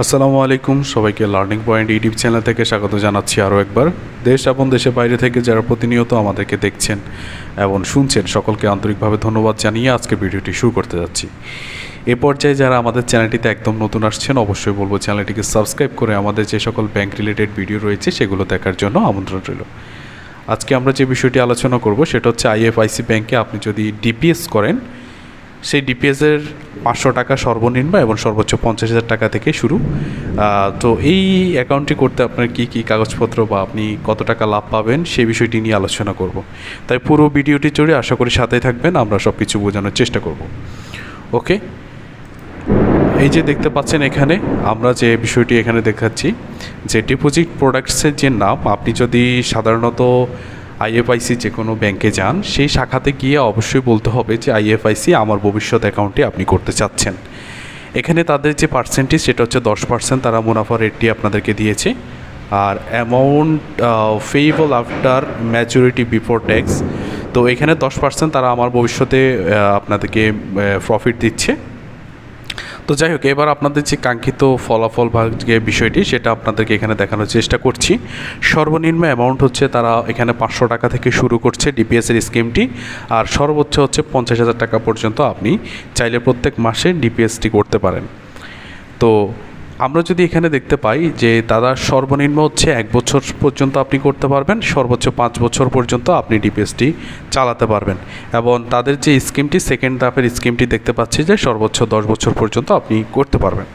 আসসালামু আলাইকুম, সবাইকে লার্নিং পয়েন্ট ইউটিউব চ্যানেল থেকে স্বাগত জানাচ্ছি আরও একবার। দেশ এবং দেশের বাইরে থেকে যারা প্রতিনিয়ত আমাদেরকে দেখছেন এবং শুনছেন, সকলকে আন্তরিকভাবে ধন্যবাদ জানিয়ে আজকে ভিডিওটি শুরু করতে যাচ্ছি। এ পর্যায়ে যারা আমাদের চ্যানেলটিতে একদম নতুন আসছেন, অবশ্যই বলব চ্যানেলটিকে সাবস্ক্রাইব করে আমাদের যে সকল ব্যাংক রিলেটেড ভিডিও রয়েছে, সেগুলো দেখার জন্য আমন্ত্রণ রইল। আজকে আমরা যে বিষয়টি আলোচনা করব, সেটা হচ্ছে আইএফআইসি ব্যাংকে আপনি যদি ডিপিএস করেন সেই ডিপিএসের পাঁচশো টাকা সর্বনিম্ন এবং সর্বোচ্চ পঞ্চাশ হাজার টাকা থেকে শুরু। তো এই অ্যাকাউন্টটি করতে আপনার কি কি কাগজপত্র বা আপনি কত টাকা লাভ পাবেন সেই বিষয়টি নিয়ে আলোচনা করব। তাই পুরো ভিডিওটি জুড়ে আশা করি সাথেই থাকবেন, আমরা সব কিছু বোঝানোর চেষ্টা করব। ওকে? এই যে দেখতে পাচ্ছেন এখানে, আমরা যে বিষয়টি এখানে দেখাচ্ছি, যে ডিপোজিট প্রোডাক্টসের যে নাম, আপনি যদি সাধারণত আইএফআইসি যে কোনো ব্যাংকে যান, সেই শাখাতে গিয়ে অবশ্যই বলতে হবে যে আইএফআইসি আমার ভবিষ্যৎ অ্যাকাউন্টে আপনি করতে চাচ্ছেন। এখানে তাদের যে পার্সেন্টেজ সেটা হচ্ছে দশ পার্সেন্ট তারা মুনাফা রেটটি আপনাদেরকে দিয়েছে। আর amount payable after maturity before tax তো এখানে দশ পার্সেন্ট তারা আমার ভবিষ্যতে আপনাদেরকে প্রফিট দিচ্ছে। তো যাই হোক, এবার আপনাদের যে কাঙ্ক্ষিত ফলাফল বা যে বিষয়টি, সেটা আপনাদেরকে এখানে দেখানোর চেষ্টা করছি। সর্বনিম্ন অ্যামাউন্ট হচ্ছে তারা এখানে পাঁচশো টাকা থেকে শুরু করছে ডিপিএসের স্কিমটি আর সর্বোচ্চ হচ্ছে পঞ্চাশ হাজার টাকা পর্যন্ত আপনি চাইলে প্রত্যেক মাসে ডিপিএসটি করতে পারেন। তো আমরা যদি এখানে দেখতে পাই যে দাদা সর্বনিম্ন হচ্ছে এক বছর পর্যন্ত আপনি করতে পারবেন, সর্বোচ্চ পাঁচ বছর পর্যন্ত আপনি ডিপিএসটি চালাতে পারবেন। এবং তাদের যে স্কিমটি সেকেন্ড ধাপের স্কিমটি দেখতে পাচ্ছি যে সর্বোচ্চ দশ বছর পর্যন্ত আপনি করতে পারবেন।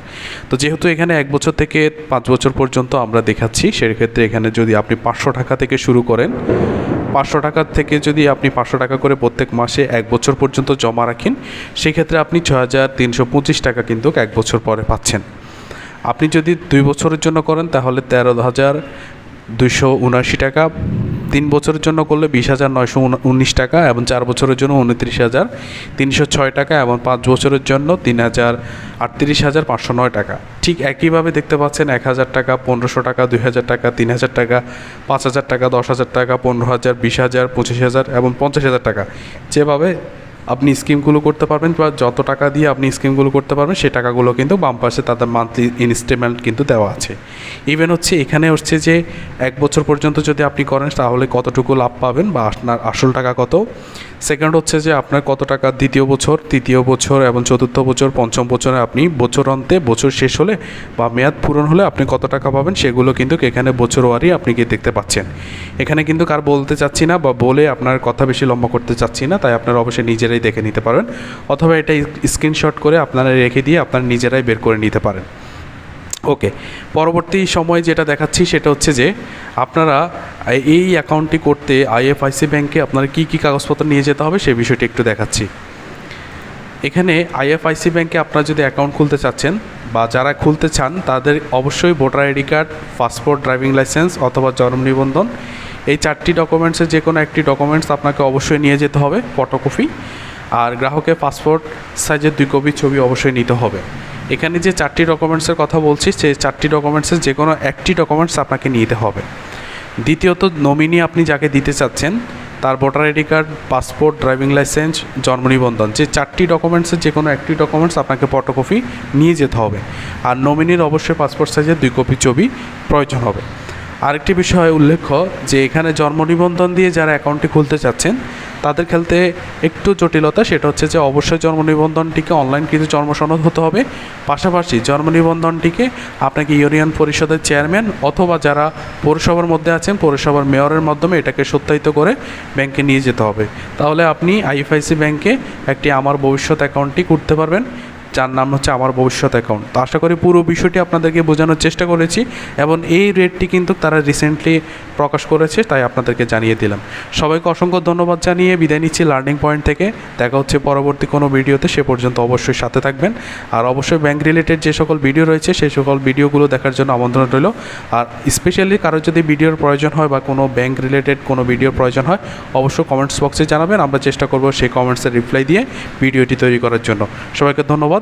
তো যেহেতু এখানে এক বছর থেকে পাঁচ বছর পর্যন্ত আমরা দেখাচ্ছি, সেক্ষেত্রে এখানে যদি আপনি পাঁচশো টাকা থেকে শুরু করেন, পাঁচশো টাকা থেকে যদি আপনি পাঁচশো টাকা করে প্রত্যেক মাসে এক বছর পর্যন্ত জমা রাখেন, সেক্ষেত্রে আপনি ছ হাজার তিনশো পঁচিশ টাকা কিন্তু এক বছর পরে পাচ্ছেন। আপনি যদি দুই বছরের জন্য করেন, তাহলে তেরো হাজার দুইশো উনআশি টাকা। তিন বছরের জন্য করলে বিশ হাজার নয়শো উনিশ টাকা এবং চার বছরের জন্য উনত্রিশ হাজার তিনশো ছয় টাকা এবং পাঁচ বছরের জন্য তিন হাজার আটত্রিশ হাজার পাঁচশো নয় টাকা। ঠিক একইভাবে দেখতে পাচ্ছেন এক হাজার টাকা, পনেরোশো টাকা, দুই হাজার টাকা, তিন হাজার টাকা, পাঁচ হাজার টাকা, দশ হাজার টাকা, পনেরো হাজার, বিশ হাজার, পঁচিশ হাজার এবং পঞ্চাশ হাজার টাকা। যেভাবে আপনি স্কিমগুলো করতে পারবেন বা যত টাকা দিয়ে আপনি স্কিমগুলো করতে পারবেন সে টাকাগুলো কিন্তু বাম পাশে তাদের মান্থলি ইনস্টলমেন্ট কিন্তু দেওয়া আছে। ইভেন হচ্ছে এখানে হচ্ছে যে এক বছর পর্যন্ত যদি আপনি করেন, তাহলে কতটুকু লাভ পাবেন বা আপনার আসল টাকা কত? সেকেন্ড হচ্ছে যে আপনার কত টাকা দ্বিতীয় বছর, তৃতীয় বছর এবং চতুর্থ বছর, পঞ্চম বছরে আপনি বছর অন্তে বছর শেষ হলে বা মেয়াদ পূরণ হলে আপনি কত টাকা পাবেন সেগুলো কিন্তু এখানে বছরওয়ারি আপনি কি দেখতে পাচ্ছেন। এখানে কিন্তু কার বলতে চাচ্ছি না বা বলে আপনার কথা বেশি লম্বা করতে চাচ্ছি না, তাই আপনারা অবশ্যই নিজেরাই দেখে নিতে পারেন। অথবা এটা স্ক্রিনশট করে আপনারা রেখে দিয়ে আপনারা নিজেরাই বের করে নিতে পারেন। ওকে, পরবর্তী সময় যেটা দেখাচ্ছি সেটা হচ্ছে যে আপনারা এই অ্যাকাউন্টটি করতে আইএফআইসি ব্যাংকে আপনারা কী কী কাগজপত্র নিয়ে যেতে হবে সেই বিষয়টি একটু দেখাচ্ছি। এখানে আইএফআইসি ব্যাংকে আপনারা যদি অ্যাকাউন্ট খুলতে চাচ্ছেন বা যারা খুলতে চান তাদের অবশ্যই voter ID card, passport, driving licence অথবা জন্ম নিবন্ধন এই চারটি ডকুমেন্টসের যে কোনো একটি ডকুমেন্টস আপনাকে অবশ্যই নিয়ে যেতে হবে, ফটোকপি। আর গ্রাহকের পাসপোর্ট সাইজের দুই কপি ছবি অবশ্যই নিতে হবে। এখানে যে চারটি ডকুমেন্টসের কথা বলছি, সেই চারটি ডকুমেন্টসের যে কোনো একটি ডকুমেন্টস আপনাকে নিতে হবে। দ্বিতীয়ত নমিনি আপনি যাকে দিতে চাচ্ছেন, তার voter ID card passport driving licence জন্ম নিবন্ধন, যে চারটি ডকুমেন্টসের যে কোনো একটি ডকুমেন্টস আপনাকে ফটোকপি নিয়ে যেতে হবে। আর নমিনির অবশ্যই পাসপোর্ট সাইজের দুই কপি ছবি প্রয়োজন হবে। আরেকটি বিষয় উল্লেখ্য, যে এখানে জন্ম নিবন্ধন দিয়ে যারা অ্যাকাউন্টটি খুলতে চাচ্ছেন তাদের খেলতে একটু জটিলতা, সেটা হচ্ছে যে অবশ্যই জন্ম নিবন্ধনটিকে অনলাইন কিছু জন্মসনদ হতে হবে। পাশাপাশি জন্ম নিবন্ধনটিকে আপনাকে ইউনিয়ন পরিষদের চেয়ারম্যান অথবা যারা পৌরসভার মধ্যে আছেন, পৌরসভার মেয়রের মাধ্যমে এটাকে সত্যায়িত করে ব্যাংকে নিয়ে যেতে হবে। তাহলে আপনি আইএফআইসি ব্যাংকে একটি আমার ভবিষ্যৎ অ্যাকাউন্টটি করতে পারবেন। যার নাম হচ্ছে আমার ভবিষ্যৎ অ্যাকাউন্ট তো আশা করি পুরো বিষয়টি আপনাদেরকে বোঝানোর চেষ্টা করেছি এবং এই রেটটি কিন্তু তারা রিসেন্টলি প্রকাশ করেছে, তাই আপনাদেরকে জানিয়ে দিলাম। সবাইকে অসংখ্য ধন্যবাদ জানিয়ে বিদায় নিচ্ছি লার্নিং পয়েন্ট থেকে। দেখা হচ্ছে পরবর্তী কোনো ভিডিওতে, সে পর্যন্ত অবশ্যই সাথে থাকবেন। আর অবশ্যই ব্যাংক রিলেটেড যে সকল ভিডিও রয়েছে সেই সকল ভিডিওগুলো দেখার জন্য আমন্ত্রণ রইল। আর স্পেশালি কারও যদি ভিডিওর প্রয়োজন হয় বা কোনো ব্যাংক রিলেটেড কোনো ভিডিওর প্রয়োজন হয়, অবশ্যই কমেন্টস বক্সে জানাবেন। আমরা চেষ্টা করব সেই কমেন্টসের রিপ্লাই দিয়ে ভিডিওটি তৈরি করার জন্য। সবাইকে ধন্যবাদ।